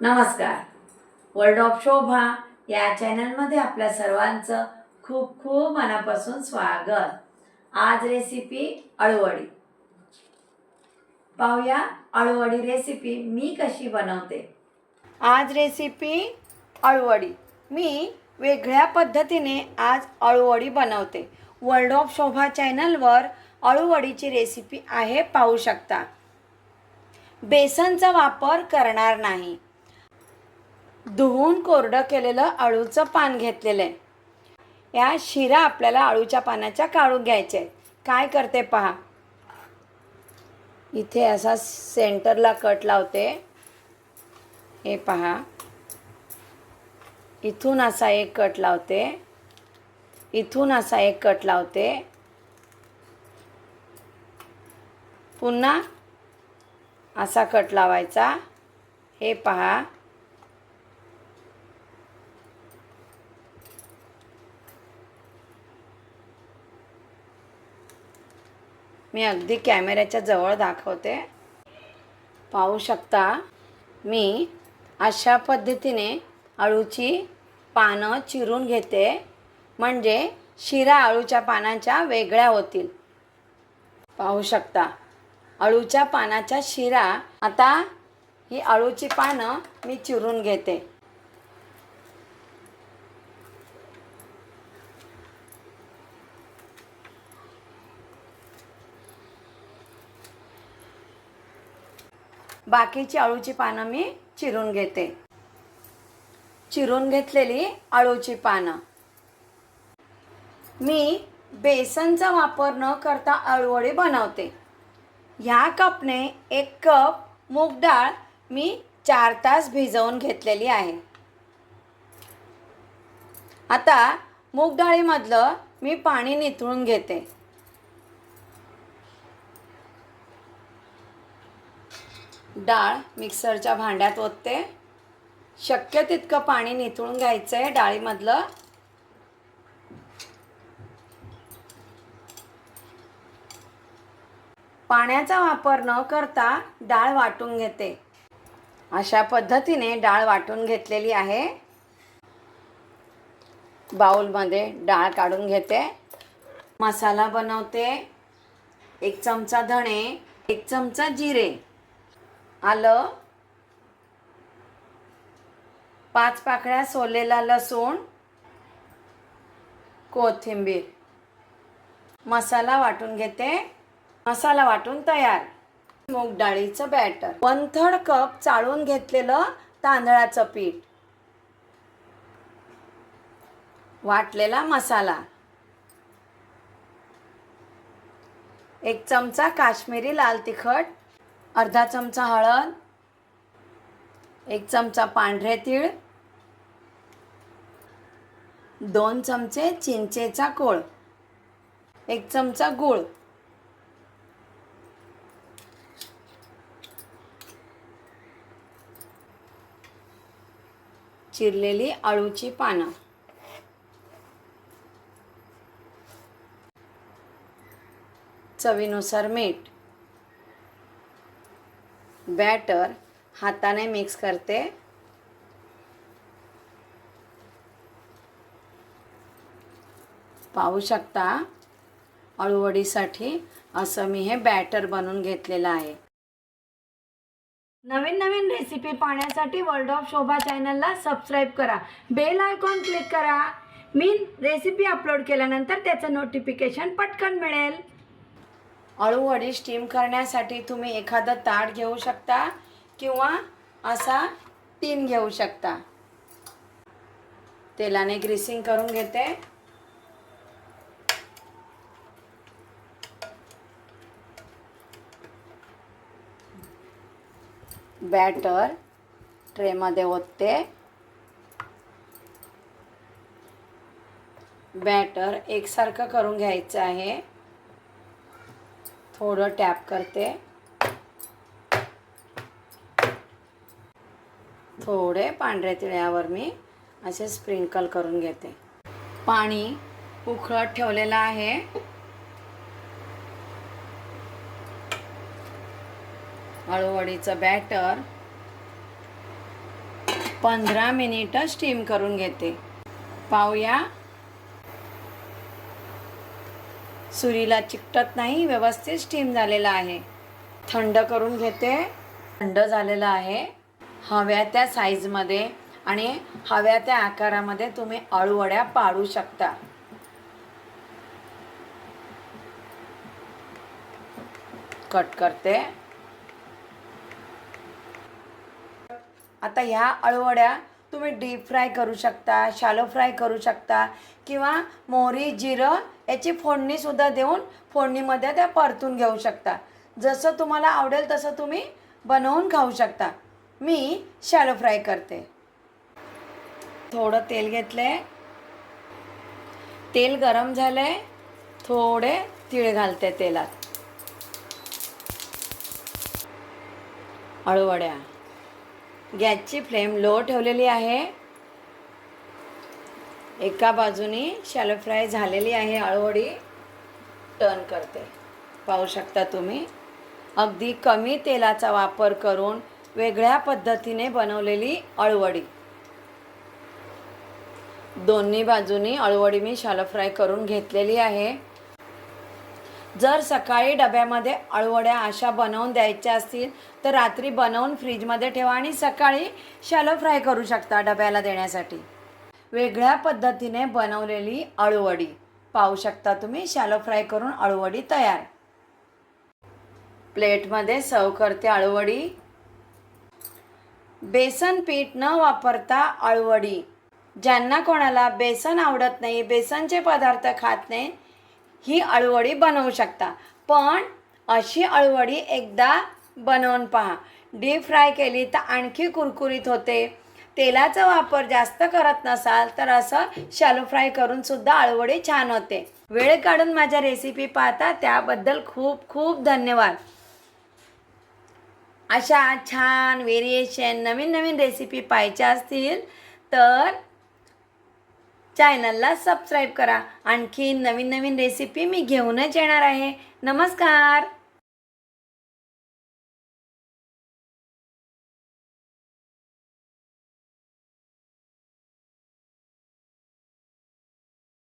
नमस्कार. World of शोभा या चॅनलमध्ये आपल्या सर्वांचं खूप खूप मनापासून स्वागत. आज रेसिपी अळूवडी. पाहूया अळूवडी रेसिपी मी कशी बनवते. आज रेसिपी अळूवडी. मी वेगळ्या पद्धतीने आज अळूवडी बनवते. वर्ल्ड ऑफ शोभा चॅनलवर अळूवडीची रेसिपी आहे पाहू शकता. बेसनचा वापर करणार नाही. धुवून कोरडं केलेलं अळूचं पान घेतलेलं आहे. या शिरा आपल्याला अळूच्या पानाच्या काढून घ्यायच्या काय करते पहा. इथे असा सेंटरला कट लावते. हे पहा. इथून असा एक कट लावते. इथून असा एक कट लावते. पुन्हा असा कट लावायचा. हे पहा. मी अगदी कॅमेऱ्याच्या जवळ दाखवते. पाहू शकता मी अशा पद्धतीने अळूची पानं चिरून घेते म्हणजे शिरा अळूच्या पानांच्या वेगळ्या होतील. पाहू शकता अळूच्या पानाच्या शिरा आता ही अळूची पानं मी चिरून घेते. बाकीची अळूची पानं मी चिरून घेते. चिरून घेतलेली अळूची पानं. मी बेसनचा वापर न करता अळूवडी बनवते. ह्या कपने एक कप मूग डाळ मी चार तास भिजवून घेतलेली आहे. आता मूग डाळीमधलं मी पाणी निथळून घेते. डाळ मिक्सरच्या भांड्यात ओतते. शक्य तितकं पाणी निथळून घ्यायचं आहे डाळीमधलं. पाण्याचा वापर न करता डाळ वाटून घेते. अशा पद्धतीने डाळ वाटून घेतलेली आहे. बाउलमध्ये डाळ काढून घेते. मसाला बनवते. एक चमचा धणे एक चमचा जिरे. आलं. पाच पाकळ्या सोलेला लसूण कोथिंबीर. मसाला वाटून घेते. मसाला वाटून तयार. मूग डाळीचं बॅटर. वन थर्ड कप चाळून घेतलेलं तांदळाचं पीठ. वाटलेला मसाला. एक चमचा काश्मीरी लाल तिखट. अर्धा चमचा हळद एक चमचा पांढरे तीळ दोन चमचे चिंचेचा कोळ एक चमचा गूळ. चिरलेली अळूची पानं. चवीनुसार मीठ. बॅटर हाताने मिक्स करते. पाहू शकता अळूवडीसाठी असं मी हे बॅटर बनवून घेतलेलं आहे. नवीन नवीन रेसिपी पाहण्यासाठी वर्ल्ड ऑफ शोभा चॅनलला सबस्क्राईब करा. बेल आयकॉन क्लिक करा. मी रेसिपी अपलोड केल्यानंतर त्याचं नोटिफिकेशन पटकन मिळेल. अळूवडी स्टीम करण्यासाठी तुम्ही एखादं ताट घेऊ शकता किंवा असा टीन घेऊ शकता. तेलाने ग्रीसिंग करून घेते. बॅटर ट्रेमध्ये ओतते. बॅटर एकसारखं करून घ्यायचं आहे. थोडं टॅप करते. थोडे पांढऱ्या तिळ्यावर मी असे स्प्रिंकल करून घेते. पाणी उखळत ठेवलेलं आहे. अळूवडीचं बॅटर पंधरा मिनिटं स्टीम करून घेते. पाहूया सुरीला चिकटत नाही व्यवस्थित स्टीम झालेला आहे. थंड करून घेते. थंड झालेलं आहे. हव्या त्या साईजमध्ये आणि हव्या त्या आकारामध्ये तुम्ही अळूवड्या पाडू शकता. कट करते. आता ह्या अळवड्या तुम्ही डीप फ्राय करू शकता शालो फ्राय करू शकता किंवा मोहरी जिरं याची फोडणीसुद्धा देऊन फोडणीमध्ये त्या परतून घेऊ शकता. जसं तुम्हाला आवडेल तसं तुम्ही बनवून खाऊ शकता. मी शॅलो फ्राय करते. थोडं तेल घेतलं. आहे तेल गरम झाले. थोडे तीळ घालते तेलात. अळवड्या गॅसची फ्लेम लो ठेवलेली आहे. एका बाजूनी शॅलो फ्राय झालेली आहे अळवडी टर्न करते. पाहू शकता तुम्ही. अगदी कमी तेलाचा वापर करून वेगळ्या पद्धतीने बनवलेली अळवडी दोन्ही बाजूनी अळवडी मी शालो फ्राय करून घेतलेली आहे. जर सकाळी डब्यामध्ये अळवड्या अशा बनवून द्यायच्या असतील तर रात्री बनवून फ्रीजमध्ये ठेवा आणि सकाळी शॅलो फ्राय करू शकता डब्याला देण्यासाठी. वेगळ्या पद्धतीने बनवलेली अळूवडी. पाहू शकता तुम्ही शॅलो फ्राय करून अळूवडी तयार. प्लेटमध्ये सर्व करते अळूवडी. बेसन पीठ न वापरता अळूवडी. ज्यांना कोणाला बेसन आवडत नाही बेसनचे पदार्थ खात नाही ही अळूवडी बनवू शकता. पण अशी अळूवडी एकदा बनवून पहा. डीप फ्राय केली तर आणखी कुरकुरीत होते. तेलाचा वापर जास्त करत नसाल तर असं शॅलो फ्राय करून सुद्धा छान होते. वेळ काढून माझ्या रेसिपी पाहता त्याबद्दल खूप खूप धन्यवाद. अशा छान व्हेरिएशन नवीन नवीन रेसिपी पाहायच्या असतील तर चॅनलला सबस्क्राईब करा. आणखी नवीन नवीन रेसिपी मी घेऊनच येणार आहे. नमस्कार!